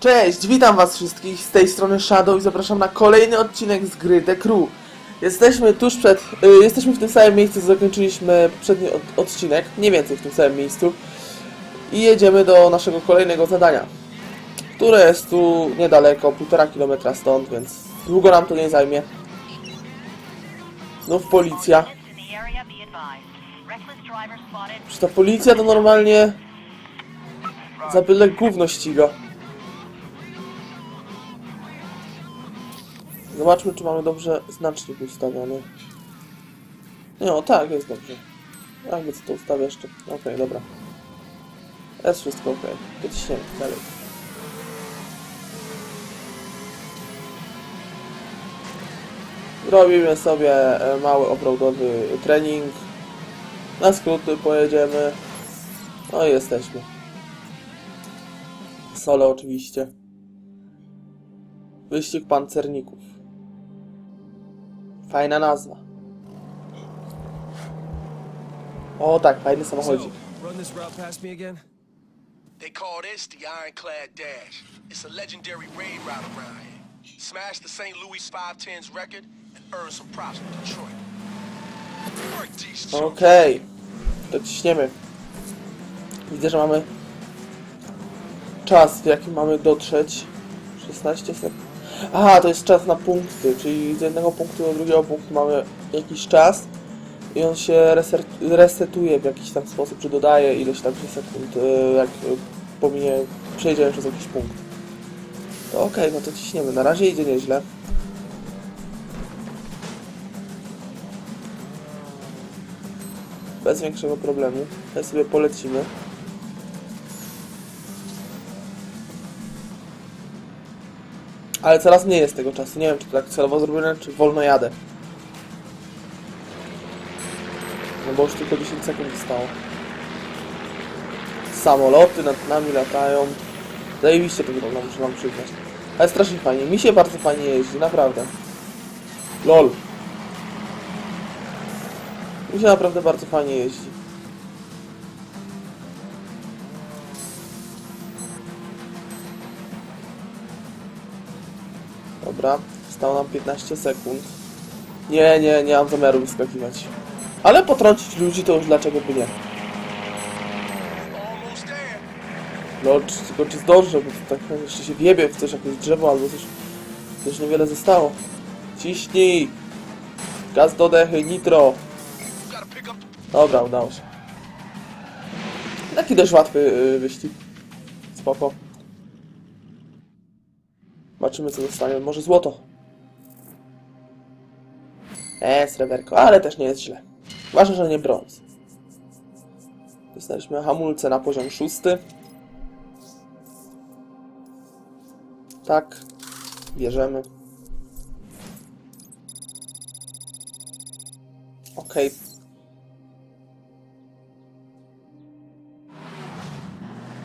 Cześć, witam was wszystkich z tej strony Shadow i zapraszam na kolejny odcinek z gry The Crew. Jesteśmy tuż przed, y, jesteśmy w tym samym miejscu, co zakończyliśmy przedni od, odcinek, mniej więcej w tym samym miejscu. I jedziemy do naszego kolejnego zadania, które jest tu niedaleko, półtora kilometra stąd, więc długo nam to nie zajmie. No policja. Czy ta policja to normalnie za byle gówno ściga. Zobaczmy, czy mamy dobrze znacznik ustawiony. No, tak, jest dobrze. Jakby co to ustawię jeszcze. Okej, dobra. Jest wszystko ok. To ciśniemy dalej. Robimy sobie e, mały offroadowy trening. Na skróty pojedziemy. No i jesteśmy. Solo oczywiście. Wyścig pancerników. Fajna nazwa. O tak, fajny samochodzik. Run this route past me again? They call this the Ironclad Dash. It's a legendary raid route around here. Smash the St. Louis 510's record and earn some props with Detroit. Work these chumps. Okej. To ciśniemy. Widzę, że mamy czas, w jakim mamy dotrzeć. 16 sekund. Aha, to jest czas na punkty, czyli z jednego punktu do drugiego punktu mamy jakiś czas i on się resetuje w jakiś tam sposób, czy dodaje ileś tam się sekund, y, jak pominie, przejdziemy przez jakiś punkt. To okej, no to ciśniemy. Na razie idzie nieźle. Bez większego problemu. Tutaj sobie polecimy. Ale coraz mniej jest tego czasu. Nie wiem, czy to tak celowo zrobione, czy wolno jadę. No bo już tylko 10 sekund zostało. Samoloty nad nami latają. Zajebiście to wygląda, muszę wam przyznać. Ale strasznie fajnie. Mi się bardzo fajnie jeździ, naprawdę. LOL. Mi się naprawdę bardzo fajnie jeździ. Dobra, stało nam 15 sekund. Nie, nie, nie mam zamiaru wyskakiwać. Ale potrącić ludzi to już dlaczego by nie. No, czy, tylko czy zdążę, bo tak jeszcze się wiebie w coś, jakieś drzewo albo coś. Też niewiele zostało. Ciśnij! Gaz do dechy, nitro! Dobra, udało się. Taki dość łatwy yy, wyścig. Spoko. Zobaczymy co dostaniemy. Może złoto. Eee, sreberko, ale też nie jest źle. Ważne, że nie brąz. Dostaliśmy hamulce na poziom szósty. Tak. Bierzemy. Okej,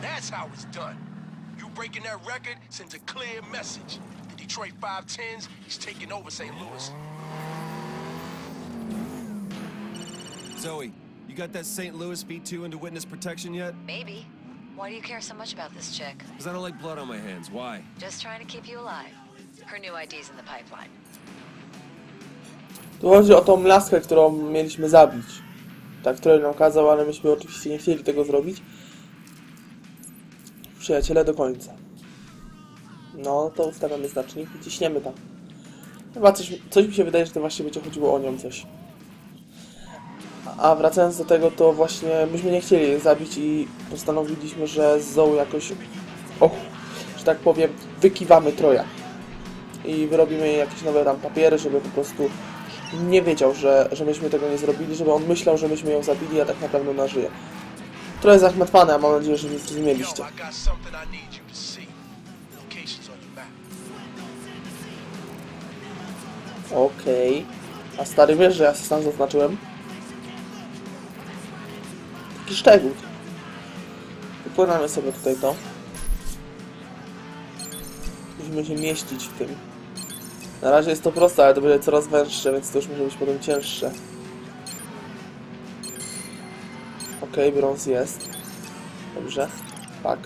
That's how it's done. Breaking that record sends a clear message. The Detroit 510s is taking over St. Louis. Zoe, you got that St. Louis V2 into witness protection yet? Maybe. Why do you care so much about this chick? Because I don't like blood on my hands. Why? Just trying to keep you alive. Her new ID's in the pipeline. Tu chodzi o tą laskę, którą mieliśmy zabić. Ta, której nam kazał, ale myśmy oczywiście nie chcieli tego zrobić. Przyjaciele do końca. No, to ustawiamy znacznik i ciśniemy tam. Chyba coś, coś mi się wydaje, że to właśnie będzie chodziło o nią coś. A wracając do tego, to właśnie myśmy nie chcieli jej zabić i postanowiliśmy, że z Zoe jakoś, och, że tak powiem, wykiwamy Troja. I wyrobimy jakieś nowe tam papiery, żeby po prostu nie wiedział, że, że myśmy tego nie zrobili, żeby on myślał, że myśmy ją zabili, a tak na pewno na żyje. Trochę zachmatwane, a mam nadzieję, że your map. Okej. A stary wiesz, że ja się sam zaznaczyłem? Taki szczegół. Wypłynamy sobie tutaj to. Musimy się mieścić w tym. Na razie jest to proste, ale to będzie coraz węższe, więc to już może być potem cięższe. Okej, brąz jest. Dobrze. Tak.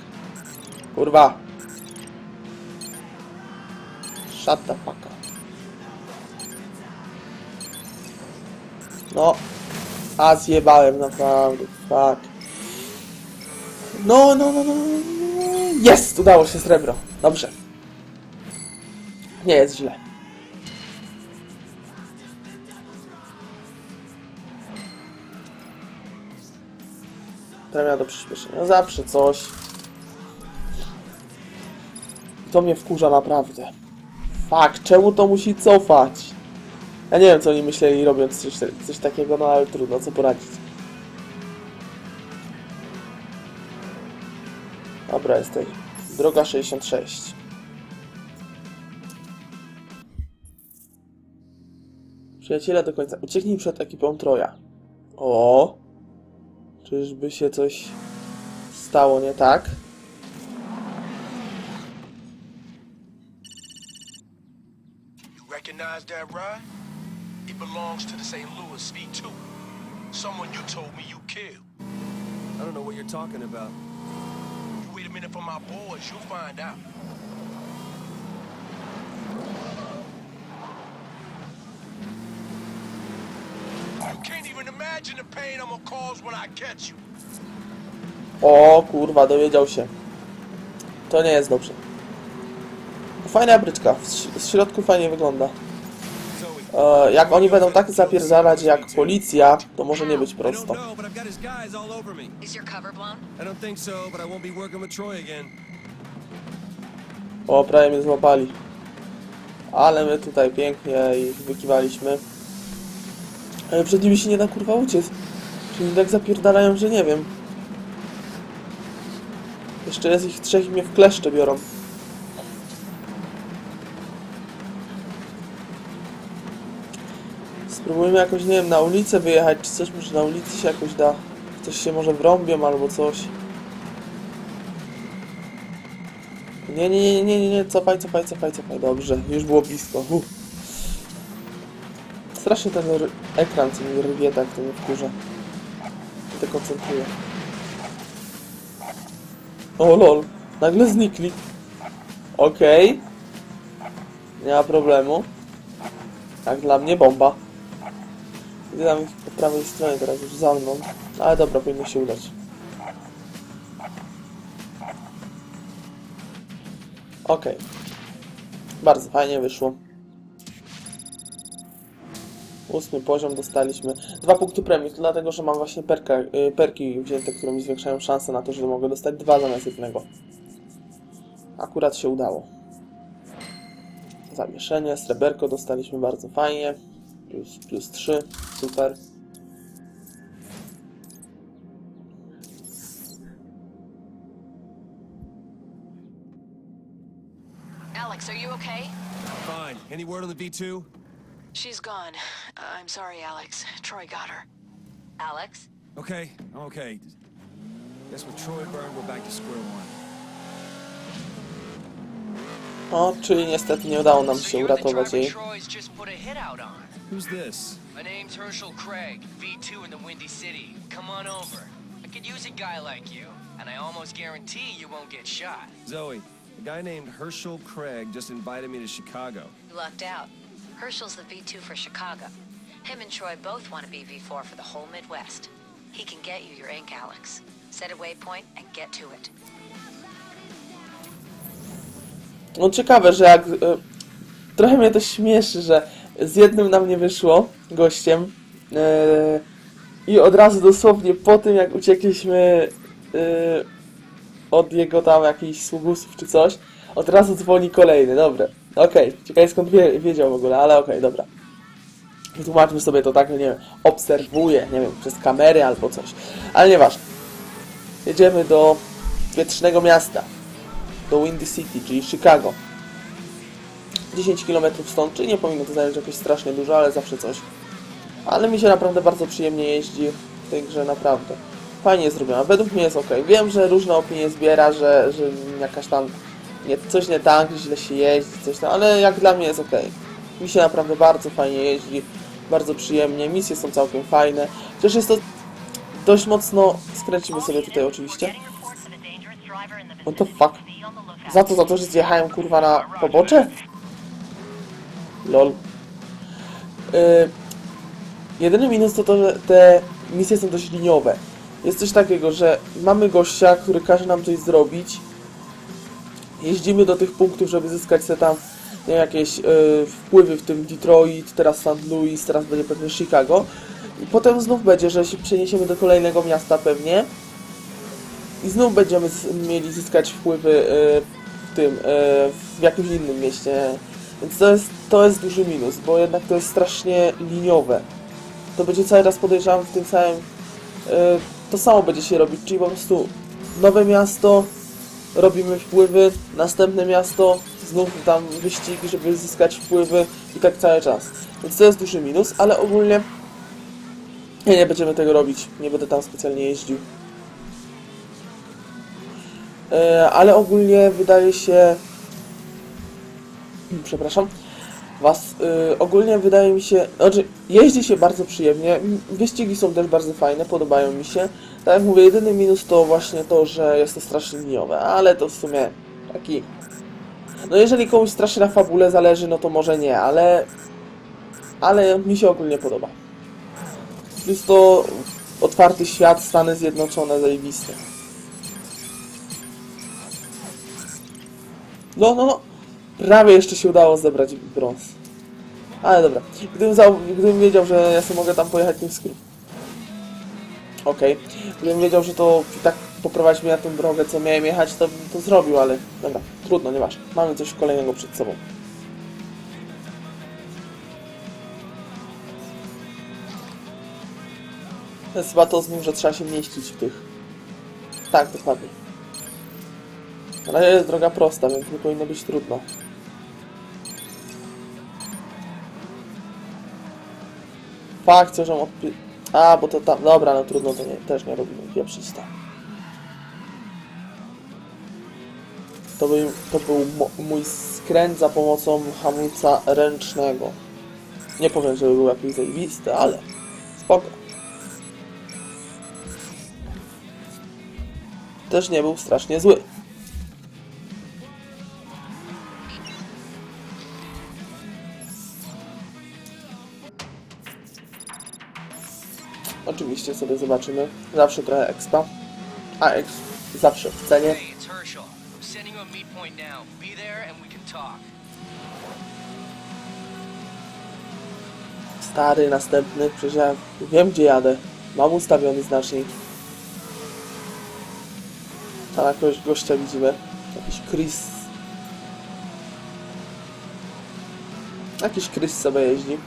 Kurwa. Fuck up. No. A zjebałem naprawdę. Fuck. No, no, no, no. no. Jest! Udało się srebro. Dobrze. Nie jest źle. Premia do przyspieszenia. Zawsze coś. To mnie wkurza naprawdę. Fuck, czemu to musi cofać? Ja nie wiem, co oni myśleli robiąc coś, coś takiego, no ale trudno, co poradzić. Dobra, jesteś. Droga 66. Przyjaciele do końca. Ucieknij przed ekipą Troja. O! Czyżby się coś stało nie tak? You recognize that ride? It belongs to the St. Louis V2. Someone you told me you killed. I don't know what you're talking about. You wait a minute for my boys, you'll find out. O kurwa, dowiedział się. To nie jest dobrze. Fajna bryczka. Z środku fajnie wygląda. E, jak oni będą tak zapierdalać jak policja, to może nie być prosto. O, prawie mnie złapali. Ale my tutaj pięknie ich wykiwaliśmy. Ale przed nimi się nie da kurwa uciec. Czyli tak zapierdalają, że nie wiem. Jeszcze jest ich trzech i mnie w kleszcze biorą. Spróbujmy jakoś, nie wiem, na ulicę wyjechać, czy coś, może na ulicy się jakoś da. Coś się może wrąbią albo coś. Nie, nie, nie, nie, nie, nie, cofaj, cofaj, cofaj, cofaj. Dobrze, już było blisko. Uff. Strasznie ten ekran, co mi rwie, tak to mnie wkurza. Się koncentruję. O lol, nagle znikli. Okej. Nie ma problemu. Tak, dla mnie bomba. Idę tam ich po prawej stronie teraz już za mną. Ale dobra, powinno się udać. Okej. Bardzo fajnie wyszło. Ósmy poziom dostaliśmy. Dwa punkty premii, to dlatego, że mam właśnie perka, y, perki wzięte, które mi zwiększają szanse na to, że mogę dostać dwa zamiast jednego. Akurat się udało. Zamieszanie, sreberko dostaliśmy bardzo fajnie. Plus, plus 3, super. Alex, are you okay? Fine. Any word on the V2? She's gone. I'm sorry, Alex. Troy got her. Alex? Okay, I'm okay. Guess with Troy burned, we're back to square one. O, czyli niestety nie udało nam So się you're the uratować driver jej. Troy's just put a hit out on. Who's this? My name's Herschel Craig, V2 in the Windy City. Come on over. I could use a guy like you, and I almost guarantee you won't get shot. Zoe, a guy named Herschel Craig just invited me to Chicago. You lucked out. Herschel's the V2 for Chicago. Him and Troy both want to be V4 for the whole Midwest. He can get you your ink, Alex. Set a waypoint and get to it. No ciekawe, że jak... Y, trochę mnie to śmieszy, że z jednym nam nie wyszło, gościem, y, i od razu dosłownie po tym, jak uciekliśmy y, od jego tam jakichś sługusów czy coś, od razu dzwoni kolejny, dobra. Okej, ciekawe skąd wie, wiedział w ogóle, ale okej, dobra. Wytłumaczmy sobie to tak, że nie wiem, obserwuje, nie wiem, przez kamery albo coś. Ale nieważne. Jedziemy do wietrznego miasta do Windy City, czyli Chicago. 10 km stąd, czyli nie powinno to zająć jakoś strasznie dużo, ale zawsze coś. Ale mi się naprawdę bardzo przyjemnie jeździ w tej grze, naprawdę. Fajnie jest zrobiona, według mnie jest ok. Wiem, że różne opinie zbiera, że, że jakaś tam nie, coś nie tak, źle się jeździ, coś tam, ale jak dla mnie jest ok. Mi się naprawdę bardzo fajnie jeździ, bardzo przyjemnie, misje są całkiem fajne. Chociaż jest to dość mocno, skręcimy sobie tutaj oczywiście. What the fuck? Za to, za to, że zjechałem kurwa na pobocze? Lol. Yy, jedyny minus to to, że te misje są dość liniowe. Jest coś takiego, że mamy gościa, który każe nam coś zrobić. Jeździmy do tych punktów, żeby zyskać se tam jakieś yy, wpływy, w tym Detroit, teraz St. Louis, teraz będzie pewnie Chicago. I potem znów będzie, że się przeniesiemy do kolejnego miasta pewnie. I znów będziemy mieli zyskać wpływy yy, w tym, yy, w jakimś innym mieście. Więc to jest, to jest duży minus, bo jednak to jest strasznie liniowe. To będzie cały czas podejrzewam w tym samym. Yy, to samo będzie się robić, czyli po prostu nowe miasto, robimy wpływy, następne miasto, znów tam wyścigi, żeby zyskać wpływy i tak cały czas. Więc to jest duży minus, ale ogólnie nie, nie będziemy tego robić. Nie będę tam specjalnie jeździł. E, ale ogólnie wydaje się. Przepraszam. Was. E, ogólnie wydaje mi się. Znaczy, jeździ się bardzo przyjemnie. Wyścigi są też bardzo fajne, podobają mi się. Tak jak mówię, jedyny minus to właśnie to, że jest to strasznie liniowe, ale to w sumie taki. No jeżeli komuś strasznie na fabule zależy, no to może nie, ale. Ale mi się ogólnie podoba. Jest to otwarty świat, Stany Zjednoczone, zajebiste. No, no, no. Prawie jeszcze się udało zebrać brąz. Ale dobra. Gdybym, zau- gdybym wiedział, że ja sobie mogę tam pojechać tym skrót. Okej. Gdybym wiedział, że to tak poprowadzi mnie na tę drogę, co miałem jechać, to bym to zrobił, ale dobra. Trudno, nieważne. Mamy coś kolejnego przed sobą. To jest chyba to z nim, że trzeba się mieścić w tych... Tak, dokładnie. Na razie jest droga prosta, więc nie powinno być trudno. Fakt, że odpi... A, bo to tam... Dobra, no trudno, to nie, też nie robimy. Pieprzyć tam. To był, to był mój skręt za pomocą hamulca ręcznego. Nie powiem, żeby był jakiś zajebisty, ale spoko. Też nie był strasznie zły. Oczywiście sobie zobaczymy. Zawsze trochę expa. A exp zawsze w cenie. Sending you a meet point now. Be there and we can talk. Stary, następny. Przecież ja wiem gdzie jadę. Mam ustawiony znacznik. Tam jakiegoś gościa widzimy. Jakiś Chris. Jakiś Chris sobie jeździ.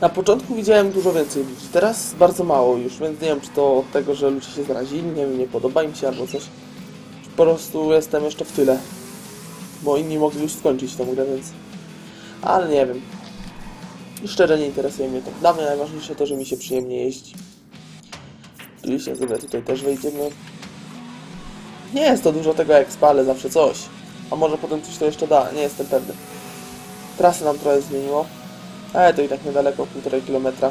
Na początku widziałem dużo więcej ludzi, teraz bardzo mało już, więc nie wiem czy to od tego, że ludzie się zrazili, nie wiem, nie podoba im się albo coś. Po prostu jestem jeszcze w tyle. Bo inni mogli już skończyć tę grę, więc... Ale nie wiem. Szczerze nie interesuje mnie to. Dla mnie najważniejsze to, że mi się przyjemnie jeździ. Oczywiście sobie tutaj też wejdziemy. Nie jest to dużo tego expa, ale zawsze coś. A może potem coś to jeszcze da, nie jestem pewny. Trasy nam trochę zmieniło. Ale to i tak niedaleko, półtorej kilometra.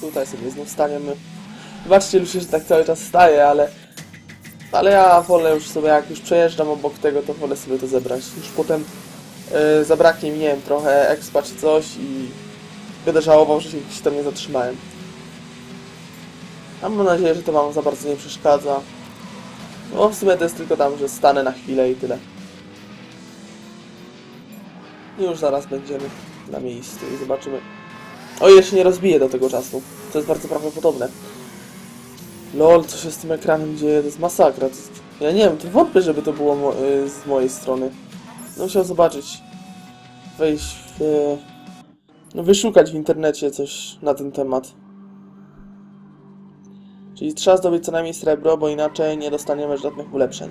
Tutaj sobie znów staniemy. Wybaczcie ludzie, że tak cały czas staję, ale... Ale ja wolę już sobie, jak już przejeżdżam obok tego, to wolę sobie to zebrać. Już potem yy, zabraknie mi, nie wiem, trochę expa czy coś i... Będę żałował, że się gdzieś tam nie zatrzymałem. A mam nadzieję, że to wam za bardzo nie przeszkadza. No w sumie to jest tylko tam, że stanę na chwilę i tyle. I już zaraz będziemy na miejscu i zobaczymy. O się nie rozbije do tego czasu. To jest bardzo prawdopodobne. Lol, co się z tym ekranem dzieje? To jest masakra. To jest... Ja nie wiem, to wątpię, żeby to było mo y, z mojej strony. No musiał zobaczyć. Wejść w... No wyszukać w internecie coś na ten temat. Czyli trzeba zdobyć co najmniej srebro, bo inaczej nie dostaniemy żadnych ulepszeń.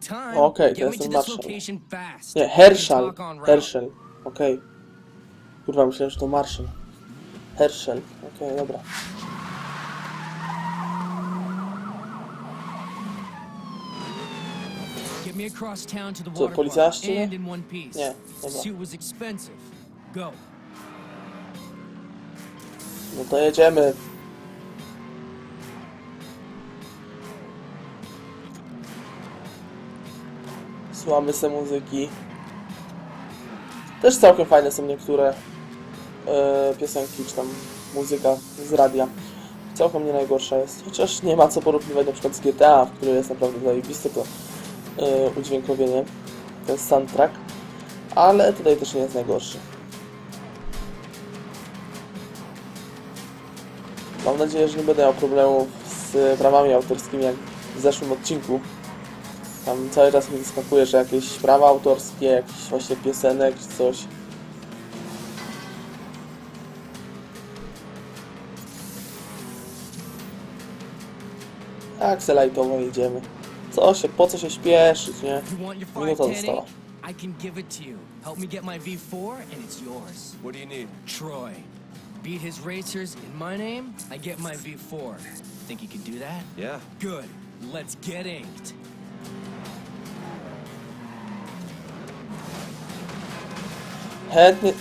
Time. Okej, jestem to location fast. Nie, Herschel. Herschel. Okej. Kurwa, myślałem, że to Marshall. Herschel. Okej, dobra. To the Co, water policja park ścina? and in one piece. Nie, dobra. No to jedziemy. Słuchamy se muzyki. Też całkiem fajne są niektóre e, piosenki, czy tam muzyka z radia. Całkiem nie najgorsza jest. Chociaż nie ma co porównywać na przykład z GTA, w którym jest naprawdę zajebiste to e, udźwiękowienie, ten soundtrack. Ale tutaj też nie jest najgorszy. Mam nadzieję, że nie będę miał problemów z prawami autorskimi jak w zeszłym odcinku. Tam cały czas mi wyskakuje, że jakieś prawa autorskie, jakiś właśnie piosenek czy coś. Tak, se lajtowo jedziemy. Co się, po co się śpieszyć, nie? Minuta 510 została. I can give it to you. Help me get my V4 and it's yours. What do you need? Troy. Beat his racers in my name, I get my V4. Think you can do that? Yeah. Good. Let's get inked. Chętnie...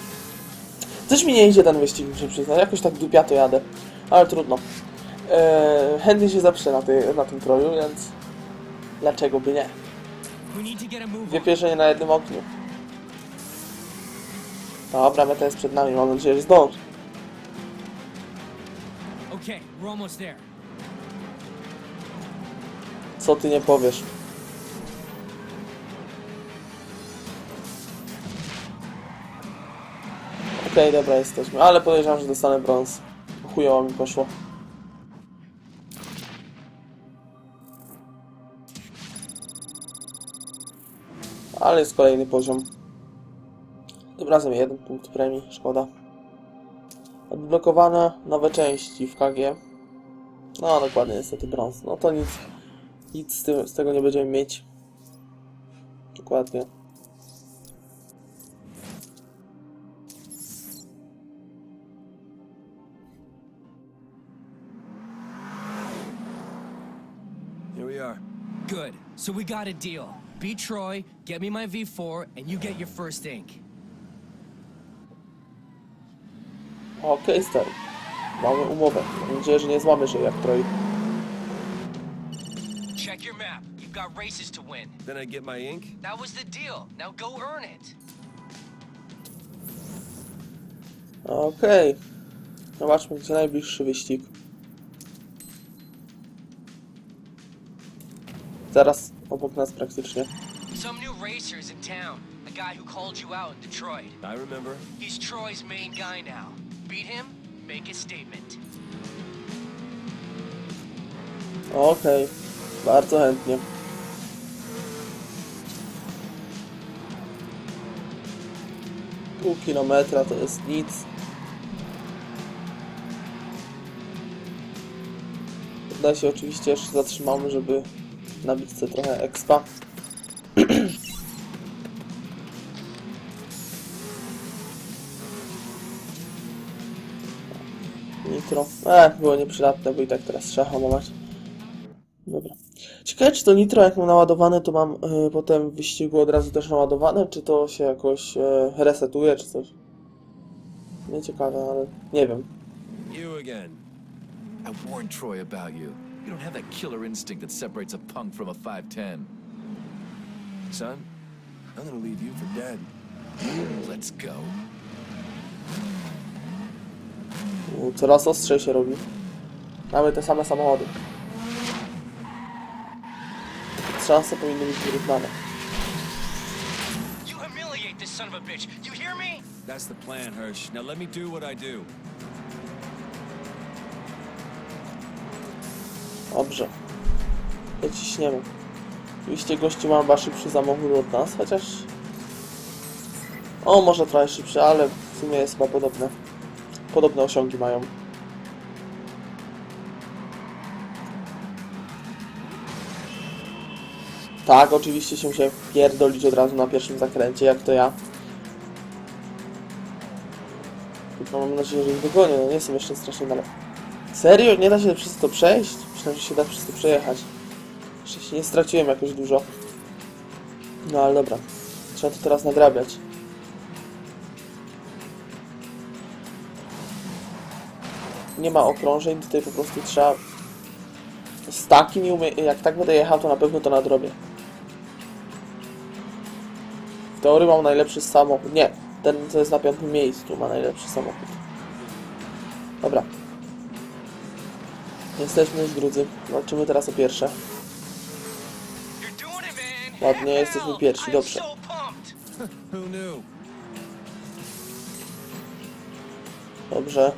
Coś mi nie idzie ten wyścig, muszę przyznać. Jakoś tak dupiato jadę. Ale trudno. Eee, chętnie się zapiszę na, tej, na tym troju, więc... Dlaczego by nie? Dwie pierzenie na jednym ogniu. Dobra, meta jest przed nami, mam nadzieję, że zdąży. Co ty nie powiesz? Okej, dobra, jesteśmy. Ale podejrzewam, że dostanę brąz. Chujowo mi poszło. Ale jest kolejny poziom. Tym razem jeden punkt premii, szkoda. Odblokowane nowe części w KG. No, dokładnie, niestety brąz. No to nic. Nic z, tym, z tego nie będziemy mieć. Dokładnie. Here we are. Good. So we got a deal. Beat Troy, get me my V4, and you get your first ink. Okej, stary. Mamy umowę. Mam nadzieję, że nie złamiesz jej jak troj. Check your map. You've got races to win. Then I get my ink? That was the deal. Now go earn it. Okej. Zobaczmy, gdzie najbliższy wyścig. Zaraz obok nas praktycznie. Some new racers in town. A guy who called you out in Detroit. I remember. He's Troy's main guy now. Beat him, make a statement. Okej. Bardzo chętnie. Pół kilometra to jest nic. Tutaj się oczywiście jeszcze zatrzymamy, żeby nabić sobie trochę expa. Nitro. E, było nieprzydatne, bo i tak teraz trzeba hamować. Dobra. Ciekawe, czy to nitro, jak mam naładowane, to mam y, potem w wyścigu od razu też naładowane, czy to się jakoś y, resetuje, czy coś. Nie ciekawe, ale nie wiem. You again. I warned Troy about you. You don't have that killer instinct that separates a punk from a 5'10. Son, I'm gonna leave you for dead. Let's go. Coraz ostrzej się robi. Mamy te same samochody. Szanse powinny być wyrównane. You humiliate this son of a bitch. You hear me? That's the plan, Hirsch. Now let me do what I do. Dobrze. Dociśniemy. Oczywiście gościu ma chyba szybszy samochód od nas, chociaż... O, może trochę szybszy, ale w sumie jest chyba podobne. Podobne osiągi mają. Tak, oczywiście się musiałem pierdolić od razu na pierwszym zakręcie, jak to ja. Mam nadzieję, że ich dogonię, no nie jestem jeszcze strasznie daleko. Serio? Nie da się przez to przejść? Myślałem, że się da przez to przejechać. Jeszcze się nie straciłem jakoś dużo. No ale dobra. Trzeba to teraz nadrabiać. Nie ma okrążeń, tutaj po prostu trzeba... Z takim, umie... jak tak będę jechał, to na pewno to nadrobię. W teorii mam najlepszy samochód. Nie, ten co jest na piątym miejscu ma najlepszy samochód. Dobra. Jesteśmy już drudzy. Walczymy teraz o pierwsze. Ładnie, jesteśmy pierwsi, dobrze. Dobrze.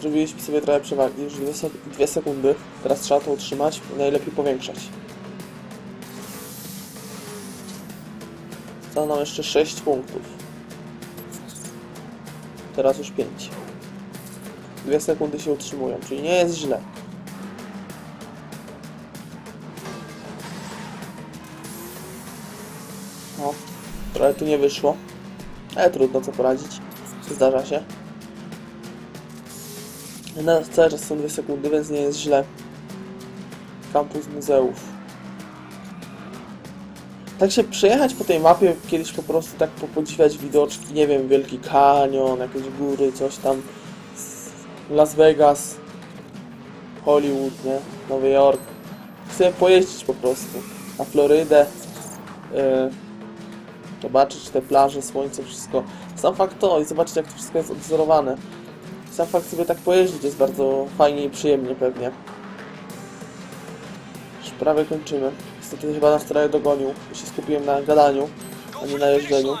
Zrobiliśmy sobie trochę przewagi, już dwie, sek dwie sekundy. Teraz trzeba to utrzymać i najlepiej powiększać. Zostało nam jeszcze 6 punktów. Teraz już 5. Dwie sekundy się utrzymują, czyli nie jest źle. No, trochę tu nie wyszło. Ale trudno co poradzić. Zdarza się. Na cały czas są 2 sekundy, więc nie jest źle. Kampus muzeów. Tak się przejechać po tej mapie, kiedyś po prostu tak po- podziwiać widoczki, nie wiem, Wielki Kanion, jakieś góry, coś tam. Las Vegas, Hollywood, nie? Nowy Jork. Chcę pojeździć po prostu. Na Florydę. Yy, zobaczyć te plaże, słońce, wszystko. Sam fakt to i zobaczyć jak to wszystko jest odzorowane. Sam fakt sobie tak pojeździć jest bardzo fajnie i przyjemnie pewnie. Już prawie kończymy. Niestety chyba nas trochę dogonił, bo się skupiłem na gadaniu, a nie na jeżdżeniu.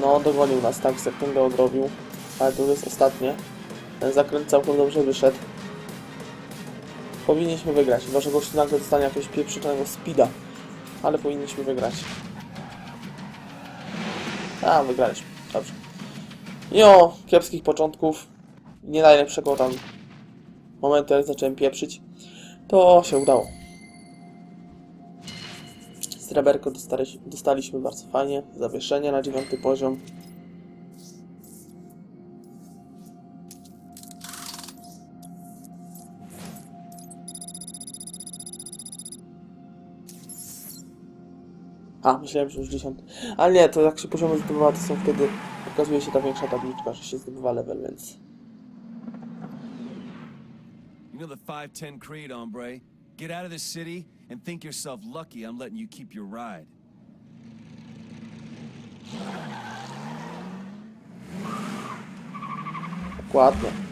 No, dogonił nas, tak, sekundę odrobił. Ale to już jest ostatnie. Ten zakręt całkiem dobrze wyszedł. Powinniśmy wygrać, chyba że gość nagle dostanie jakiegoś pieprzonego speeda. Ale powinniśmy wygrać. A, wygraliśmy. Dobrze. Jo, kiepskich początków. Nie najlepszego tam momentu, jak zacząłem pieprzyć. To się udało. Sreberko dostali, dostaliśmy bardzo fajnie. Zawieszenie na dziewiąty poziom. A, myślałem, że już dziesiąty. Ale nie, to jak się poziomy zdobywa, to są wtedy... Pokazuje się ta większa tabliczka, że się zdobywa level, więc... You know the 510 Creed, hombre? Get out of this city and think yourself lucky I'm letting you keep your ride. Dokładnie.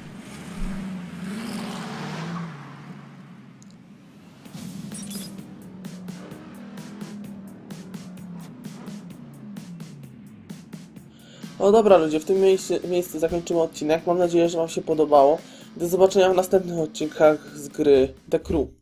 No dobra ludzie, w tym miejscu, miejscu zakończymy odcinek. Mam nadzieję, że Wam się podobało. Do zobaczenia w następnych odcinkach z gry The Crew.